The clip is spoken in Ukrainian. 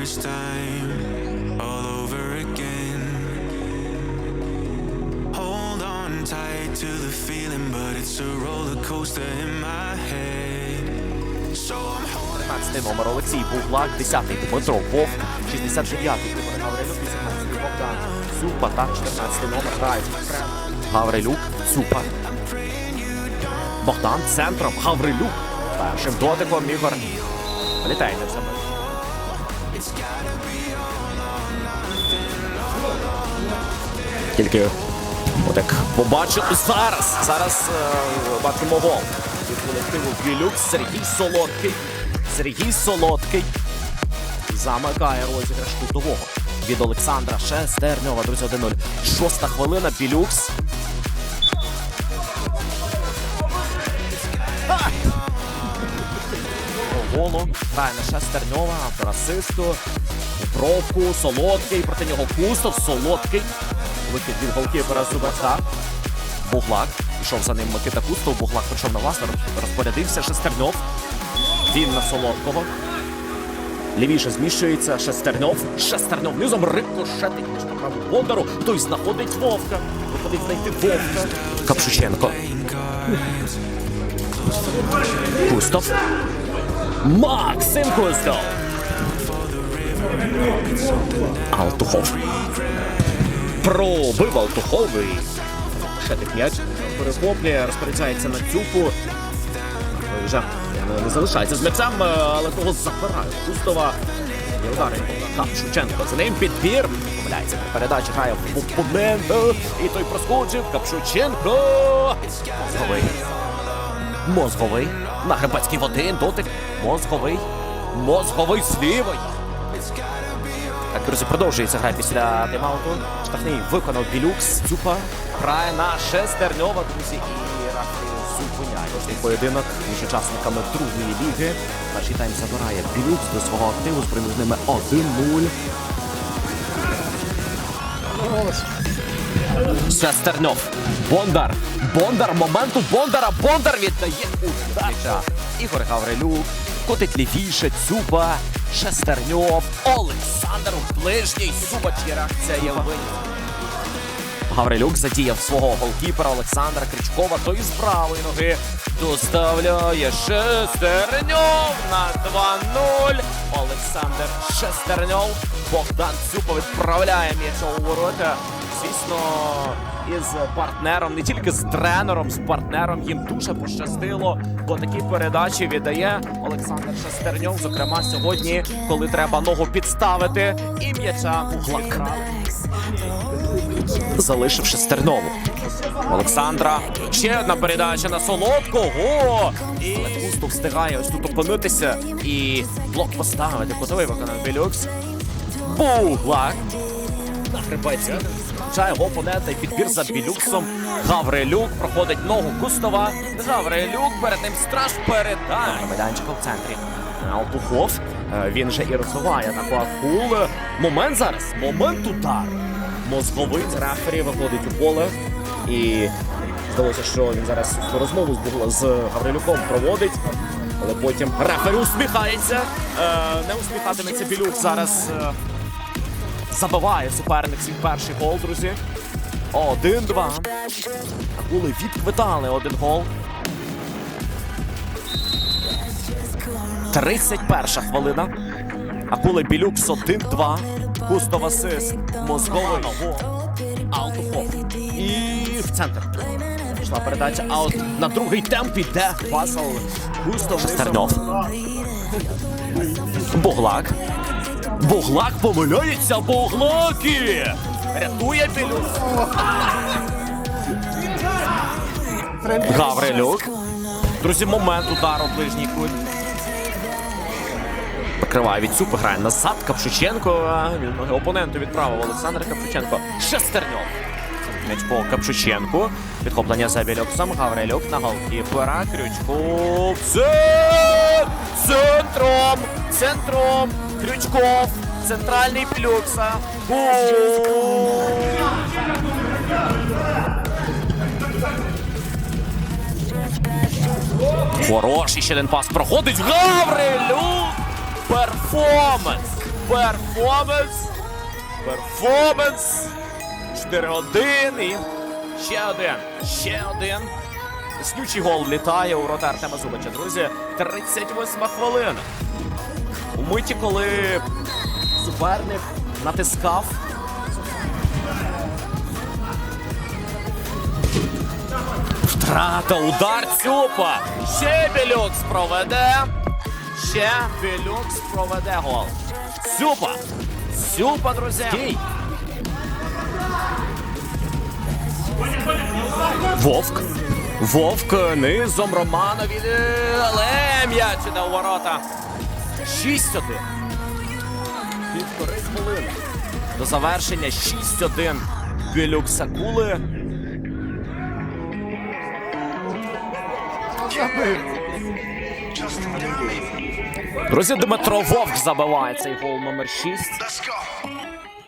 first time, all over again. Hold on tight to the feeling, but it's a roller coaster in my head. So I'm holding 15 номер Олексій Буглак, 10-й Дмитро Вовк, 69-й Тимур Гаврилюк, 18-й Богдан Цупа та 14-й номер грають. Гаврилюк, Цупа. Богдан центром, Гаврилюк. Першим дотиком Ігор. Вилітає не в себе. Тільки отак побачив зараз. Зараз е, бачимо гол від колективу Білюк. Сергій Солодкий. Сергій Солодкий замикає розіграш кутового від Олександра Шестерньова. Друзі, 1-0. Шоста хвилина. Білюкс. Голу грає на Шестерньова, автор асисту. Бровку, Солодкий, проти нього Кустов, Солодкий. Вихід від голкіпера Зубака. Буглак. Пішов за ним Микита Кустов. Буглак прийшов на власне, розпорядився. Шестерньов. Він на Солодкого. Лівіше зміщується Шестерньов. Шестерньов низом рикошетить між праву. Той знаходить Вовка. Виходить знайти Вовка. Капшученко. Кустов. Максим Кустов. Алтухов. Пробив Алтуховий. Шетик м'яч. Перехоплює, розпоряджається на цюпу. Вже не залишається з м'ячем, але того забирають. Кустова. І удари Кап Шевченко. За ним підбір. Помиляється при передачі, грає в опонента. І той проскочив. Капшученко. Мозговий. Мозговий. На Гребецький в один дотик. Мозговий. Мозговий з лівої. Так, друзі, продовжується гра після тайм-ауту. Штрафний виконав Білюкс. Цюпа грає на Шестерньова, друзі, і Рафі зупиняє цей поєдинок між учасниками другої ліги. Перший тайм забирає Білюкс до свого активу з принижними 1-0. Шестерньов. Бондар. Бондар. Моменту Бондара. Бондар віддає удар. Ігор Гаврилюк. Котить лівіше. Цюба. Шестерньов. Олександр ближній. Зубач і реакція є. Гаврилюк задіяв свого голкіпера Олександра Крючкова. Той з правої ноги доставляє Шестерньов на 2-0. Олександр Шестерньов. Богдан Цюпа відправляє м'яч у ворота. Звісно, із партнером, не тільки з тренером, з партнером їм дуже пощастило, бо такі передачі віддає Олександр Шестерньов. Зокрема, сьогодні, коли треба ногу підставити, і м'яча угла залишив Шестернову. Олександра. Ще одна передача на солодкого. І Кустов встигає ось тут опинитися і блок поставити. Кутовий виконав Білюкс. Буглак. На Включає опонента і підбір за Білюксом. Гаврилюк проходить ногу Кустова. Гаврилюк перед ним страж передає. Меданчика в центрі. Алтухов. Е, Він же і розвиває таку акул. Момент зараз. Момент удар. Мозговий рефері виходить у поле. І здалося, що він зараз розмову з, Гаврилюком проводить. Але потім рефері усміхається. Е, не усміхатиметься Білюк зараз. Забиває суперник свій перший гол, друзі. Один-два. Акули відквитали один гол. 31 хвилина. Акули Білюкс 1-2. Кустов асист. Мозговий. Алтухов. І в центр. Пішла передача. А от на другий темп іде пасал Густав Шестерньов. Буглак. Буглак помиляється. Буглаки! Рятує Білюкс. Гаврилюк. Друзі, момент удару ближній кут. Прикриває від цупи, грає назад. Капшученко. Він опоненту відправив Олександр Капшученко. Шестерньов. М'яч по Капшученку. Підхоплення за Білюксом. Гаврилюк на голкіпера. Цент! Центром! Центром! Крючков! Центральний Білюкса. Гол! Хороший ще один пас проходить. Гаврилюк! Перформанс! Перформанс. Перформанс. 4-1 і ще один. Ще один. Снючий гол влітає у рота Артема Зубача. Друзі, 38 хвилина. Миті, коли суперник натискав. Втрата, удар Цюпа. Ще Білюкс проведе. Ще Білюкс проведе гол. Цюпа. Цюпа, друзі. Вовк. Вовк низом Романові. Але м'яч іде у ворота. 6-1. Півтори хвилини. До завершення 6-1. Білюк Сакули. Друзі, Дмитро Вовк забиває цей гол номер 6. Let's go.